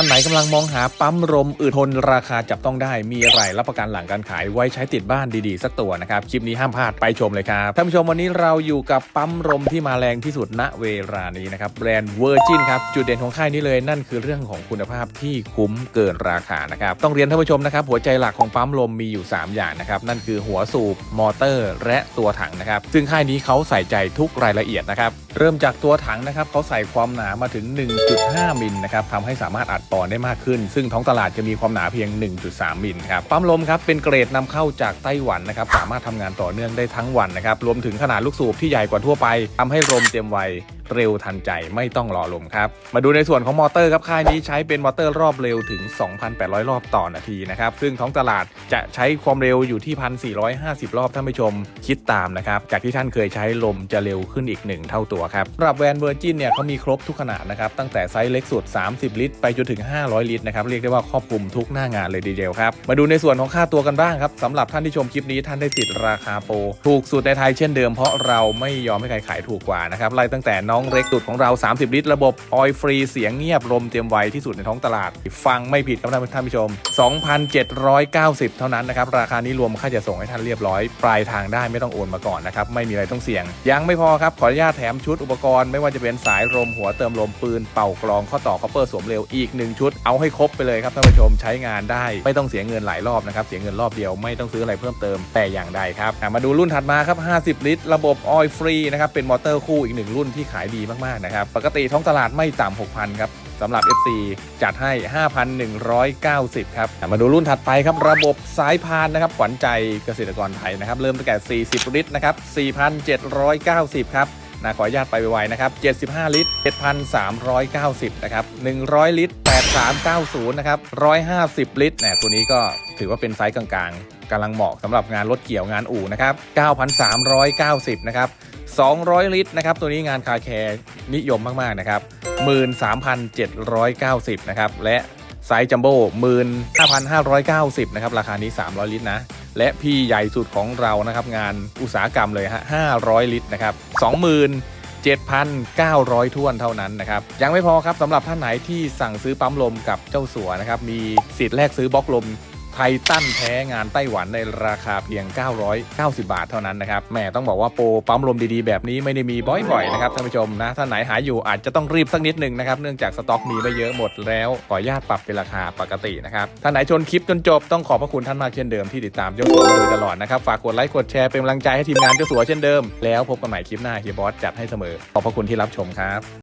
านไหนกำลังมองหาปั๊มลมอืดทนราคาจับต้องได้ มีอะไรรับประกันหลังการขายไว้ใช้ติดบ้านดีๆ สักตัวนะครับ คลิปนี้ห้ามพลาดไปชมเลยครับท่านผู้ชมวันนี้เราอยู่กับปั๊มลมที่มาแรงที่สุดณเวลานี้นะครับแบรนด์เวอร์จินครับจุดเด่นของค่ายนี้เลยนั่นคือเรื่องของคุณภาพที่คุ้มเกินราคานะครับต้องเรียนท่านผู้ชมนะครับหัวใจหลักของปั๊มลมมีอยู่ 3 อย่างนะครับนั่นคือหัวสูบมอเตอร์ และตัวถังนะครับซึ่งค่ายนี้เขาใส่ใจทุกรายละเอียดนะครับเริ่มจากตัวถังนะครับเขาใส่ความหนามาถึง 1.5 มิลนะครับทำให้สามารถอัดต่อได้มากขึ้น ซึ่งท้องตลาดจะมีความหนาเพียง 1.3 มิลครับปั๊มลมครับเป็นเกรดนำเข้าจากไต้หวันนะครับสามารถทำงานต่อเนื่องได้ทั้งวันนะครับรวมถึงขนาดลูกสูบที่ใหญ่กว่าทั่วไปทำให้ลมเต็มไว เร็วทันใจไม่ต้องรอลมครับ มาดูในส่วนของมอเตอร์ครับค่ายนี้ใช้เป็นมอเตอร์รอบเร็วถึง 2,800 รอบต่อนาทีนะครับซึ่งท้องตลาดจะใช้ความเร็วอยู่ที่ 1,450 รอบท่านผู้ชมคิดตามนะครับจากที่ท่านเคยใช้ลมจะเร็วขึ้นอีก 1 เท่าตัวครับสำหรับแวนเวอร์จินเนี่ยเขามีครบทุกขนาดนะครับตั้งแต่ไซส์เล็กสุด 30 ลิตร ไปจนถึง 500 ลิตรนะครับเรียกได้ว่าครอบคลุมทุกหน้างานเลยดีเดียวครับมาดูในส่วนของค่าตัวกันบ้างครับสำหรับท่านที่ชมคลิปนี้ท่านได้สิทธิ์ราคาโปรถูกสุดในไทยเช่นเดิมเพราะเราไม่ยอมให้ใครขายถูกกว่านะครับไล่ตั้งแต่น้องเล็กสุดของเรา 30 ลิตร ระบบออยฟรีเสียงเงียบลมเตรียมไวที่สุดในท้องตลาด ฟังไม่ผิดครับท่านผู้ชม 2,790 เท่านั้นนะครับ ราคานี้รวมค่าจะส่งให้ท่านเรียบร้อย ปลายทางได้ไม่ต้องโอนมาก่อนนะครับ ไม่มีอะไรต้องเสี่ยง ยังไม่พอครับ ขออนุญาตแถมชุดอุปกรณ์ไม่ว่าจะเป็นสายลมหัวเติมลมปืนเป่ากลองข้อต่อคอปเปอร์สวมเร็วอีก1ชุดเอาให้ครบไปเลยครับท่านผู้ชมใช้งานได้ไม่ต้องเสียเงินหลายรอบนะครับเสียเงินรอบเดียวไม่ต้องซื้ออะไรเพิ่มเติมแต่อย่างใดครับมาดูรุ่นถัดมาครับ 50 ลิตร ระบบออยฟรีนะครับเป็นมอเตอร์คู่อีกหนึ่งรุ่นที่ขายดีมากๆนะครับ ปกติท้องตลาดไม่ต่ำ6,000 ครับสำหรับ FC จัดให้ 5,190 ครับ มาดูรุ่นถัดไปครับ ระบบสายพานนะครับขวัญใจเกษตรกรไทยนะครับ เริ่มตั้งแต่ 40 ลิตรนะครับ 4,790 ครับนะขออนุญาตไปไวๆนะครับ 75 ลิตร 7,390 นะครับ 100 ลิตร 8390 นะครับ 150 ลิตรเนี่ยตัวนี้ก็ถือว่าเป็นไซส์กลางๆกำลังเหมาะสำหรับงานรถเกี่ยวงานอู่นะครับ 9,390 นะครับ 200 ลิตรนะครับ ตัวนี้งานคาแคร์นิยมมากๆนะครับ 13,790 นะครับ และไซส์จัมโบ้15,590 นะครับ ราคานี้ 300 ลิตรนะ และพี่ใหญ่สุดของเรานะครับ งานอุตสาหกรรมเลยฮะ 500 ลิตรนะครับ27,900ท้วนเท่านั้นนะครับ ยังไม่พอครับสำหรับท่านไหนที่สั่งซื้อปั๊มลมกับเจ้าสัวนะครับ มีสิทธิ์แลกซื้อบล็อกลม ไทตันแท้งานไต้หวันในราคาเพียง 990 บาทเท่านั้นนะครับแหม่ต้องบอกว่าโปรปั๊มลมดีๆ แบบนี้ไม่ได้มีบ่อยๆนะครับท่านผู้ชมนะท่าไหนหาอยู่อาจจะต้องรีบสักนิดหนึ่งนะครับเนื่องจากสต็อกมีไม่เยอะหมดแล้วขออนุญาตปรับเป็นราคาปกตินะครับท่านไหนชนคลิปจนจบต้องขอบพระคุณท่านมากเช่นเดิมที่ติดตามเจ้าสัวมาโดยตลอดนะครับฝากกดไลค์กดแชร์เป็นกำลังใจให้ทีมงานเจ้าสัวเช่นเดิมแล้วพบกันใหม่คลิปหน้าเฮียบอสจัดให้เสมอขอบพระคุณที่รับชมครับ